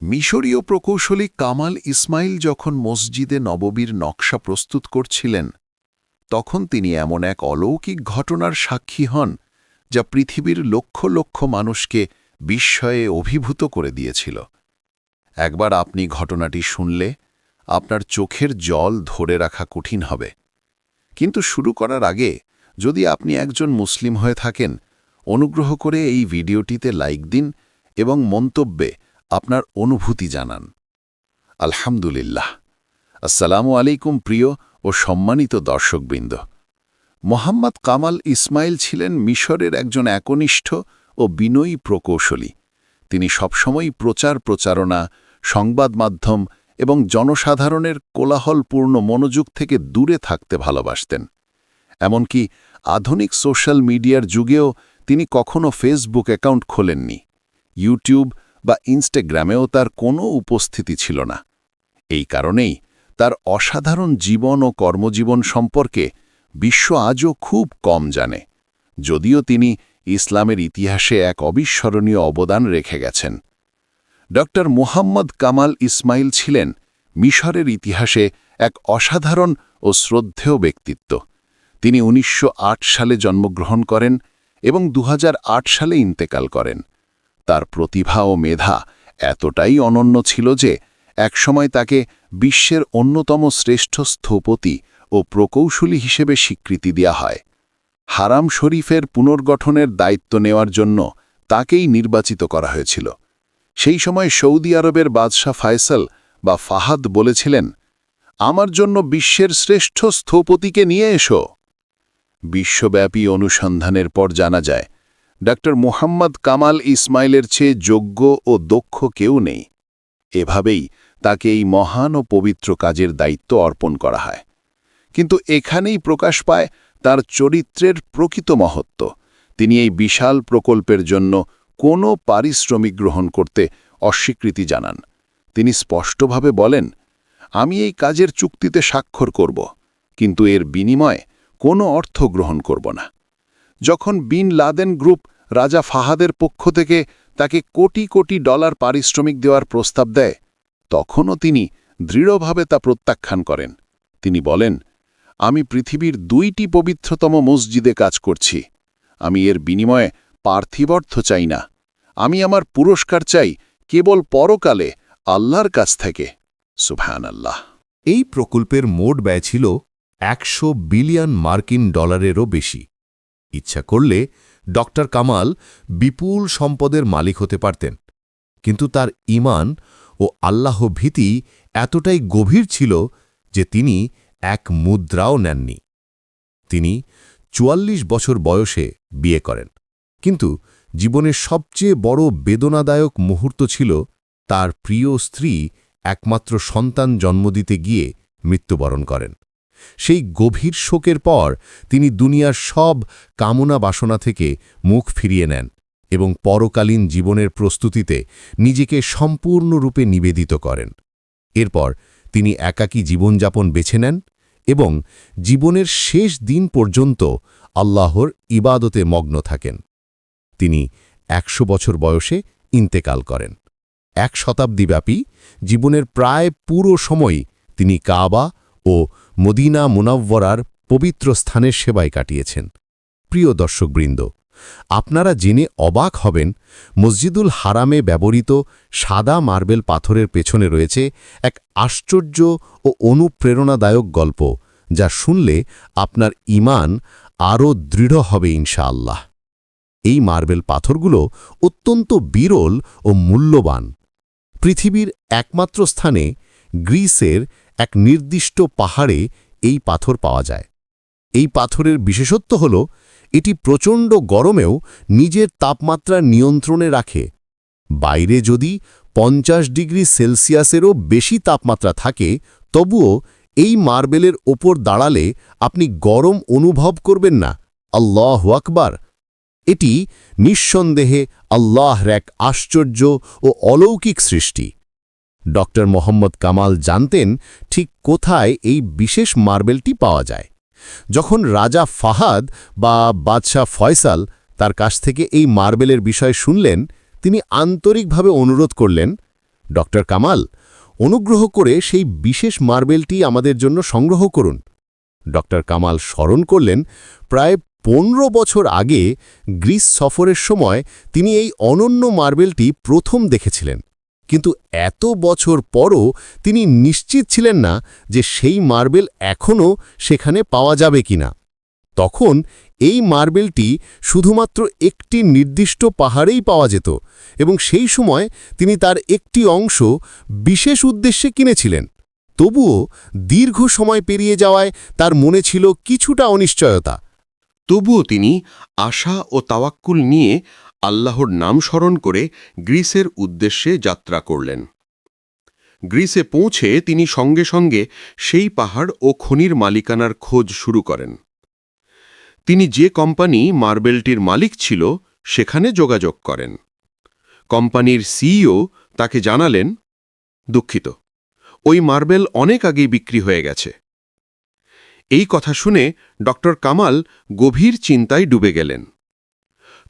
মিশরীয় প্রকৌশলী কামাল ইসমাইল যখন মসজিদে নববীর নকশা প্রস্তুত করছিলেন, তখন তিনি এমন এক অলৌকিক ঘটনার সাক্ষী হন, যা পৃথিবীর লক্ষ লক্ষ মানুষকে বিস্ময়ে অভিভূত করে দিয়েছিল। একবার আপনি ঘটনাটি শুনলে, আপনার চোখের জল ধরে রাখা কঠিন হবে। কিন্তু শুরু করার আগে, যদি আপনি একজন মুসলিম হয়ে থাকেন, অনুগ্রহ করে এই ভিডিওটিতে লাইক দিন এবং মন্তব্যে আপনার অনুভূতি জানান। আলহামদুলিল্লাহ। আসসালামু আলাইকুম প্রিয় ও সম্মানিত দর্শকবৃন্দ। মোহাম্মদ কামাল ইসমাইল ছিলেন মিশরের একজন একনিষ্ঠ ও বিনয়ী প্রকৌশলী। তিনি সবসময় প্রচার প্রচারণা, সংবাদ মাধ্যম এবং জনসাধারণের কোলাহলপূর্ণ মনোযোগ থেকে দূরে থাকতে ভালোবাসতেন। এমনকি আধুনিক সোশ্যাল মিডিয়ার যুগেও তিনি কখনও ফেসবুক অ্যাকাউন্ট খোলেননি। ইউটিউব বা ইনস্টাগ্রামেও তার কোনো উপস্থিতি ছিল না। এই কারণেই তার অসাধারণ জীবন ও কর্মজীবন সম্পর্কে বিশ্ব আজও খুব কম জানে, যদিও তিনি ইসলামের ইতিহাসে এক অবিস্মরণীয় অবদান রেখে গেছেন। ড. মুহাম্মদ কামাল ইসমাইল ছিলেন মিশরের ইতিহাসে এক অসাধারণ ও শ্রদ্ধেয় ব্যক্তিত্ব। তিনি ১৯০৮ সালে জন্মগ্রহণ করেন এবং দু হাজার আট সালে ইন্তেকাল করেন। তার প্রতিভা ও মেধা এতটাই অনন্য ছিল যে একসময় তাকে বিশ্বের অন্যতম শ্রেষ্ঠ স্থপতি ও প্রকৌশলী হিসেবে স্বীকৃতি দেওয়া হয়। হারাম শরীফের পুনর্গঠনের দায়িত্ব নেওয়ার জন্য তাকেই নির্বাচিত করা হয়েছিল। সেই সময় সৌদি আরবের বাদশাহ ফায়সাল বা ফাহাদ বলেছিলেন, আমার জন্য বিশ্বের শ্রেষ্ঠ স্থপতিকে নিয়ে এসো। বিশ্বব্যাপী অনুসন্ধানের পর জানা যায় ড মুহাম্মদ কামাল ইসমাইলের চেয়ে যোগ্য ও দক্ষ কেউ নেই। এভাবেই তাকে এই মহান ও পবিত্র কাজের দায়িত্ব অর্পণ করা হয়। কিন্তু এখানেই প্রকাশ পায় তার চরিত্রের প্রকৃত মহত্ব। তিনি এই বিশাল প্রকল্পের জন্য কোনো পারিশ্রমিক গ্রহণ করতে অস্বীকৃতি জানান। তিনি স্পষ্টভাবে বলেন, আমি এই কাজের চুক্তিতে স্বাক্ষর করব, কিন্তু এর বিনিময়ে কোনো অর্থ গ্রহণ করব না। যখন বিন লাদেন গ্রুপ রাজা ফাহাদের পক্ষ থেকে তাকে কোটি কোটি ডলার পারিশ্রমিক দেওয়ার প্রস্তাব দেয়, তখনও তিনি দৃঢ়ভাবে তা প্রত্যাখ্যান করেন। তিনি বলেন, আমি পৃথিবীর দুইটি পবিত্রতম মসজিদে কাজ করছি। আমি এর বিনিময়ে পার্থিবর্থ চাই না। আমি আমার পুরস্কার চাই কেবল পরকালে আল্লাহর কাছ থেকে। সুফহান আল্লাহ এই প্রকল্পের মোট ব্যয় ছিল একশো বিলিয়ন মার্কিন ডলারেরও বেশি। ইচ্ছা করলে ডক্টর কামাল বিপুল সম্পদের মালিক হতে পারতেন। কিন্তু তার ইমান ও আল্লাহ ভীতি এতটাই গভীর ছিল যে তিনি এক মুদ্রাও নেননি। তিনি চুয়াল্লিশ বছর বয়সে বিয়ে করেন। কিন্তু জীবনের সবচেয়ে বড় বেদনাদায়ক মুহূর্ত ছিল তার প্রিয় স্ত্রী একমাত্র সন্তান জন্ম দিতে গিয়ে মৃত্যুবরণ করেন। সেই গভীর শোকের পর তিনি দুনিয়ার সব কামনা বাসনা থেকে মুখ ফিরিয়ে নেন এবং পরকালীন জীবনের প্রস্তুতিতে নিজেকে সম্পূর্ণরূপে নিবেদিত করেন। এরপর তিনি একাকী জীবনযাপন বেছে নেন এবং জীবনের শেষ দিন পর্যন্ত আল্লাহর ইবাদতে মগ্ন থাকেন। তিনি একশো বছর বয়সে ইন্তেকাল করেন। এক শতাব্দীব্যাপী জীবনের প্রায় পুরো সময় তিনি কাবা ও মদিনা মুনাব্বরার পবিত্র স্থানের সেবায় কাটিয়েছেন। প্রিয় দর্শকবৃন্দ, আপনারা জেনে অবাক হবেন, মসজিদুল হারামে ব্যবহৃত সাদা মার্বেল পাথরের পেছনে রয়েছে এক আশ্চর্য ও অনুপ্রেরণাদায়ক গল্প, যা শুনলে আপনার ইমান আরও দৃঢ় হবে ইনশাআল্লাহ। এই মার্বেল পাথরগুলো অত্যন্ত বিরল ও মূল্যবান। পৃথিবীর একমাত্র স্থানে গ্রিসের এক নির্দিষ্ট পাহাড়ে এই পাথর পাওয়া যায়। এই পাথরের বিশেষত্ব হল, এটি প্রচণ্ড গরমেও নিজের তাপমাত্রা নিয়ন্ত্রণে রাখে। বাইরে যদি পঞ্চাশ ডিগ্রি সেলসিয়াসেরও বেশি তাপমাত্রা থাকে, তবুও এই মার্বেলের ওপর দাঁড়ালে আপনি গরম অনুভব করবেন না। আল্লাহ আকবার। এটি নিঃসন্দেহে আল্লাহর এক আশ্চর্য ও অলৌকিক সৃষ্টি। ড মোহাম্মদ কামাল জানতেন ঠিক কোথায় এই বিশেষ মার্বেলটি পাওয়া যায়। যখন রাজা ফাহাদ বা বাদশাহ ফয়সাল তার কাছ থেকে এই মার্বেলের বিষয় শুনলেন, তিনি আন্তরিকভাবে অনুরোধ করলেন, ডক্টর কামাল, অনুগ্রহ করে সেই বিশেষ মার্বেলটি আমাদের জন্য সংগ্রহ করুন। ডক্টর কামাল স্মরণ করলেন, প্রায় পনেরো বছর আগে গ্রিস সফরের সময় তিনি এই অনন্য মার্বেলটি প্রথম দেখেছিলেন। কিন্তু এত বছর পরও তিনি নিশ্চিত ছিলেন না যে সেই মার্বেল এখনও সেখানে পাওয়া যাবে কিনা। তখন এই মার্বেলটি শুধুমাত্র একটি নির্দিষ্ট পাহাড়েই পাওয়া যেত এবং সেই সময় তিনি তার একটি অংশ বিশেষ উদ্দেশ্যে কিনেছিলেন। তবুও দীর্ঘ সময় পেরিয়ে যাওয়ায় তার মনে ছিল কিছুটা অনিশ্চয়তা। তবুও তিনি আশা ও তাওয়াক্কুল নিয়ে আল্লাহর নাম স্মরণ করে গ্রিসের উদ্দেশ্যে যাত্রা করলেন। গ্রিসে পৌঁছে তিনি সঙ্গে সঙ্গে সেই পাহাড় ও খনির মালিকানার খোঁজ শুরু করেন। তিনি যে কোম্পানি মার্বেলটির মালিক ছিল, সেখানে যোগাযোগ করেন। কোম্পানির সিইও তাকে জানালেন, দুঃখিত, ওই মার্বেল অনেক আগেই বিক্রি হয়ে গেছে। এই কথা শুনে ডক্টর কামাল গভীর চিন্তায় ডুবে গেলেন।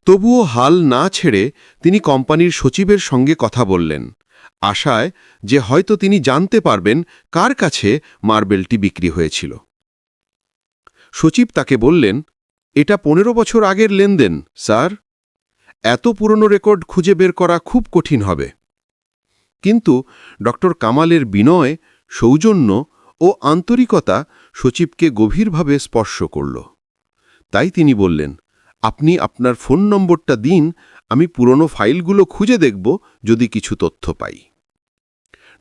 তবুও হাল না ছেড়ে তিনি কোম্পানির সচিবের সঙ্গে কথা বললেন। আশায় যে হয়তো তিনি জানতে পারবেন কার কাছে মার্বেলটি বিক্রি হয়েছিল। সচিব তাকে বললেন, এটা পনেরো বছর আগের লেনদেন, স্যার। এত পুরনো রেকর্ড খুঁজে বের করা খুব কঠিন হবে। কিন্তু ডক্টর কামালের বিনয়, সৌজন্য ও আন্তরিকতা সচিবকে গভীরভাবে স্পর্শ করল। তাই তিনি বললেন আপনি আপনার ফোন নম্বরটা দিন, আমি পুরনো ফাইলগুলো খুঁজে দেখব, যদি কিছু তথ্য পাই।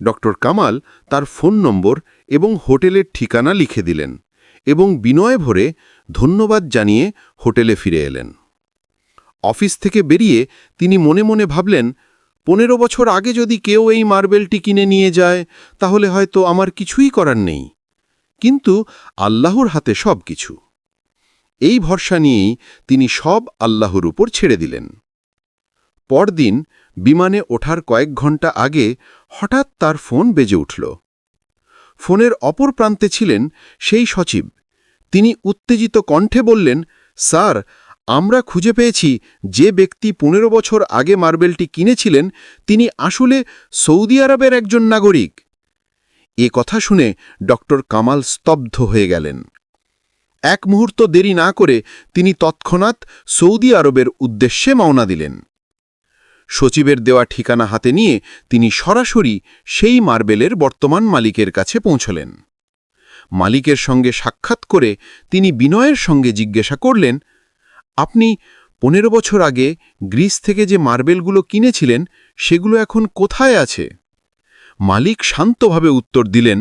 ডক্টর কামাল তার ফোন নম্বর এবং হোটেলের ঠিকানা লিখে দিলেন এবং বিনয় ভরে ধন্যবাদ জানিয়ে হোটেলে ফিরে এলেন। অফিস থেকে বেরিয়ে তিনি মনে মনে ভাবলেন, পনেরো বছর আগে যদি কেউ এই মার্বেলটি কিনে নিয়ে যায়, তাহলে হয়তো আমার কিছুই করার নেই। কিন্তু আল্লাহর হাতে সব কিছু এই ভরসা নিয়েই তিনি সব আল্লাহর উপর ছেড়ে দিলেন। পরদিন বিমানে ওঠার কয়েক ঘণ্টা আগে হঠাৎ তার ফোন বেজে উঠল। ফোনের অপর প্রান্তে ছিলেন সেই সচিব। তিনি উত্তেজিত কণ্ঠে বললেন, স্যার, আমরা খুঁজে পেয়েছি যে ব্যক্তি পনেরো বছর আগে মার্বেলটি কিনেছিলেন, তিনি আসলে সৌদি আরবের একজন নাগরিক। এ কথা শুনে ডক্টর কামাল স্তব্ধ হয়ে গেলেন। এক মুহূর্ত দেরি না করে তিনি তৎক্ষণাৎ সৌদি আরবের উদ্দেশ্যে মাওনা দিলেন। সচিবের দেওয়া ঠিকানা হাতে নিয়ে তিনি সরাসরি সেই মার্বেলের বর্তমান মালিকের কাছে পৌঁছলেন। মালিকের সঙ্গে সাক্ষাৎ করে তিনি বিনয়ের সঙ্গে জিজ্ঞাসা করলেন, আপনি পনেরো বছর আগে গ্রিস থেকে যে মার্বেলগুলো কিনেছিলেন, সেগুলো এখন কোথায় আছে? মালিক শান্তভাবে উত্তর দিলেন,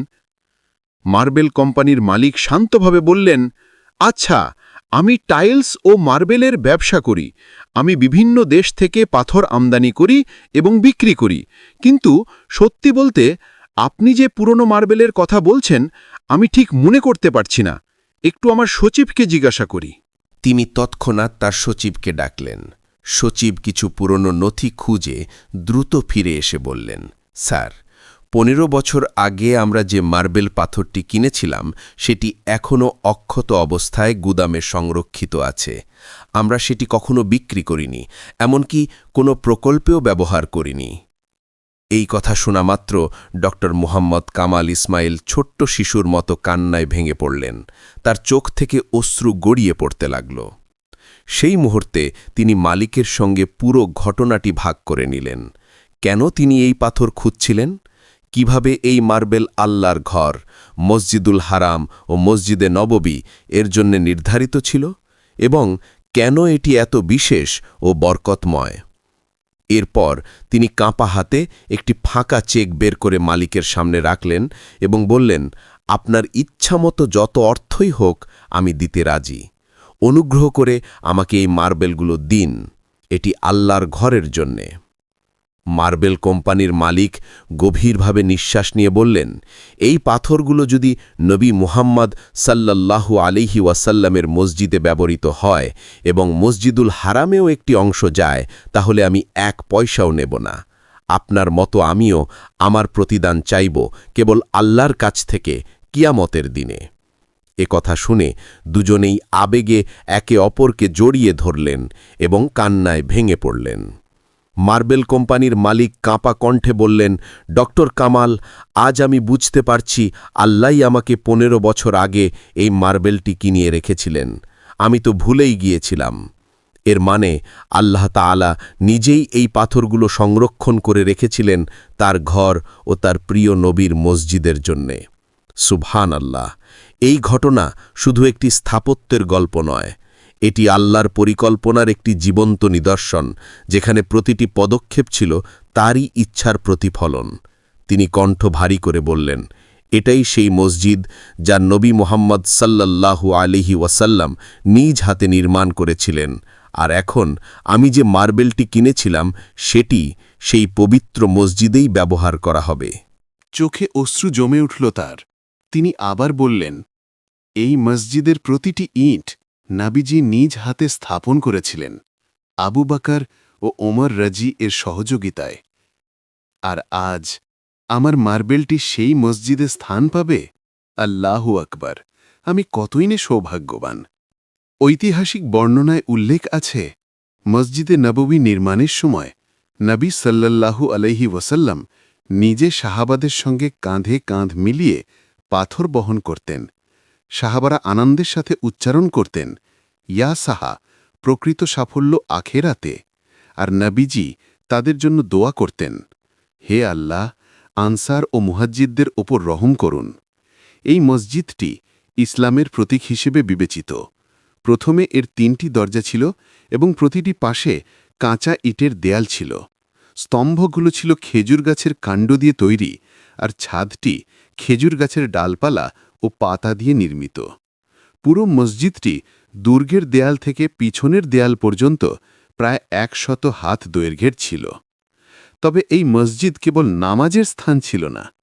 মার্বেল কোম্পানির মালিক শান্তভাবে বললেন আচ্ছা আমি টাইলস ও মার্বেলের ব্যবসা করি। আমি বিভিন্ন দেশ থেকে পাথর আমদানি করি এবং বিক্রি করি। কিন্তু সত্যি বলতে, আপনি যে পুরনো মার্বেলের কথা বলছেন, আমি ঠিক মনে করতে পারছি না। একটু আমার সচিবকে জিজ্ঞাসা করি। তিনি তৎক্ষণাৎ তার সচিবকে ডাকলেন। সচিব কিছু পুরনো নথি খুঁজে দ্রুত ফিরে এসে বললেন, স্যার পনেরো বছর আগে আমরা যে মার্বেল পাথরটি কিনেছিলাম, সেটি এখনও অক্ষত অবস্থায় গুদামে সংরক্ষিত আছে। আমরা সেটি কখনো বিক্রি করিনি, এমনকি কোনো প্রকল্পেও ব্যবহার করিনি। এই কথা শোনা মাত্র ড মুহাম্মদ কামাল ইসমাইল ছোট্ট শিশুর মতো কান্নায় ভেঙে পড়লেন। তার চোখ থেকে অশ্রু গড়িয়ে পড়তে লাগল। সেই মুহূর্তে তিনি মালিকের সঙ্গে পুরো ঘটনাটি ভাগ করে নিলেন। কেন তিনি এই পাথর খুঁজছিলেন? কীভাবে এই মার্বেল আল্লাহর ঘর, মসজিদুল হারাম ও মসজিদে নববী এর জন্য নির্ধারিত ছিল এবং কেন এটি এত বিশেষ ও বরকতময়? এরপর তিনি কাঁপা হাতে একটি ফাঁকা চেক বের করে মালিকের সামনে রাখলেন এবং বললেন, আপনার ইচ্ছামতো যত অর্থই হোক, আমি দিতে রাজি। অনুগ্রহ করে আমাকে এই মার্বেলগুলো দিন। এটি আল্লাহর ঘরের জন্যে। মার্বেল কোম্পানির মালিক গভীরভাবে নিঃশ্বাস নিয়ে বললেন, এই পাথরগুলো যদি নবী মুহাম্মদ সাল্লাল্লাহু আলিহি ওয়াসাল্লামের মসজিদে ব্যবহৃত হয় এবং মসজিদুল হারামেও একটি অংশ যায়, তাহলে আমি এক পয়সাও নেব না। আপনার মতো আমিও আমার প্রতিদান চাইব কেবল আল্লাহর কাছ থেকে কিয়ামতের দিনে। এ কথা শুনে দুজনেই আবেগে একে অপরকে জড়িয়ে ধরলেন এবং কান্নায় ভেঙে পড়লেন। মার্বেল কোম্পানির মালিক কাঁপা কণ্ঠে বললেন, ডক্টর কামাল, আজ আমি বুঝতে পারছি আল্লাহ আমাকে পনেরো বছর আগে এই মার্বেলটি কিনিয়ে রেখেছিলেন। আমি তো ভুলেই গিয়েছিলাম। এর মানে আল্লাহ তাআলা নিজেই এই পাথরগুলো সংরক্ষণ করে রেখেছিলেন তার ঘর ও তার প্রিয় নবীর মসজিদের জন্যে। সুবহান আল্লাহ এই ঘটনা শুধু একটি স্থাপত্যের গল্প নয় এটি আল্লাহর পরিকল্পনার একটি জীবন্ত নিদর্শন, যেখানে প্রতিটি পদক্ষেপ ছিল তারই ইচ্ছার প্রতিফলন। তিনি কণ্ঠ ভারী করে বললেন, এটাই সেই মসজিদ যা নবী মোহাম্মদ সাল্লাল্লাহু আলিহি ওয়াসাল্লাম নিজ হাতে নির্মাণ করেছিলেন। আর এখন আমি যে মার্বেলটি কিনেছিলাম, সেটি সেই পবিত্র মসজিদেই ব্যবহার করা হবে। চোখে অশ্রু জমে উঠল তার। তিনি আবার বললেন, এই মসজিদের প্রতিটি ইঁট নাবিজি নিজ হাতে স্থাপন করেছিলেন, আবু বাকার ও ওমর রাজি এর সহযোগিতায়। আর আজ আমার মার্বেলটি সেই মসজিদে স্থান পাবে? আল্লাহু আকবার, আমি কতই নে সৌভাগ্যবান। ঐতিহাসিক বর্ণনায় উল্লেখ আছে, মসজিদে নববী নির্মাণের সময় নবী সাল্লাল্লাহু আলাইহি ওয়াসাল্লাম নিজে শাহাবাদের সঙ্গে কাঁধে কাঁধ মিলিয়ে পাথর বহন করতেন। সাহাবারা আনন্দের সাথে উচ্চারণ করতেন, ইয়া সাহা, প্রকৃত সাফল্য আখেরাতে, আর নবীজি তাদের জন্য দোয়া করতেন, হে আল্লাহ, আনসার ও মুহাজ্জিদদের ওপর রহম করুন। এই মসজিদটি ইসলামের প্রতীক হিসেবে বিবেচিত। প্রথমে এর তিনটি দরজা ছিল এবং প্রতিটি পাশে কাঁচা ইটের দেয়াল ছিল। স্তম্ভগুলো ছিল খেজুর গাছের কাণ্ড দিয়ে তৈরি, আর ছাদটি খেজুর গাছের ডালপালা ও পাতা দিয়ে নির্মিত। পুরো মসজিদটি দুর্গের দেয়াল থেকে পিছনের দেয়াল পর্যন্ত প্রায় একশত হাত দৈর্ঘ্যের ছিল। তবে এই মসজিদ কেবল নামাজের স্থান ছিল না।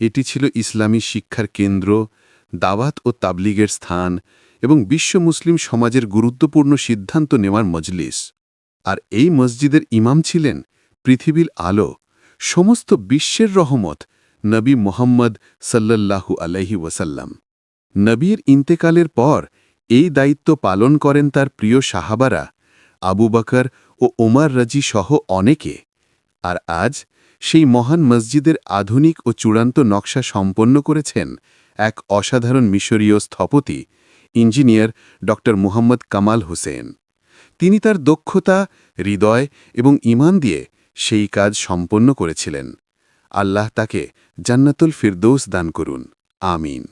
এটি ছিল ইসলামী শিক্ষার কেন্দ্র, দাওয়াত ও তাবলিগের স্থান এবং বিশ্ব মুসলিম সমাজের গুরুত্বপূর্ণ সিদ্ধান্ত নেওয়ার মজলিস। আর এই মসজিদের ইমাম ছিলেন পৃথিবীর আলো, সমস্ত বিশ্বের রহমত নবী মোহাম্মদ সাল্লাল্লাহু আলাইহি ওয়াসাল্লাম। নবীর ইন্তেকালের পর এই দায়িত্ব পালন করেন তার প্রিয় সাহাবারা আবু বকর ও ওমর রাজি সহ অনেকে। আর আজ সেই মহান মসজিদের আধুনিক ও চূড়ান্ত নকশা সম্পন্ন করেছেন এক অসাধারণ মিশরীয় স্থপতি, ইঞ্জিনিয়ার ড. মুহাম্মদ কামাল হোসেন। তিনি তার দক্ষতা, হৃদয় এবং ইমান দিয়ে সেই কাজ সম্পন্ন করেছিলেন। আল্লাহ তাকে জান্নাতুল ফিরদৌস দান করুন। আমিন।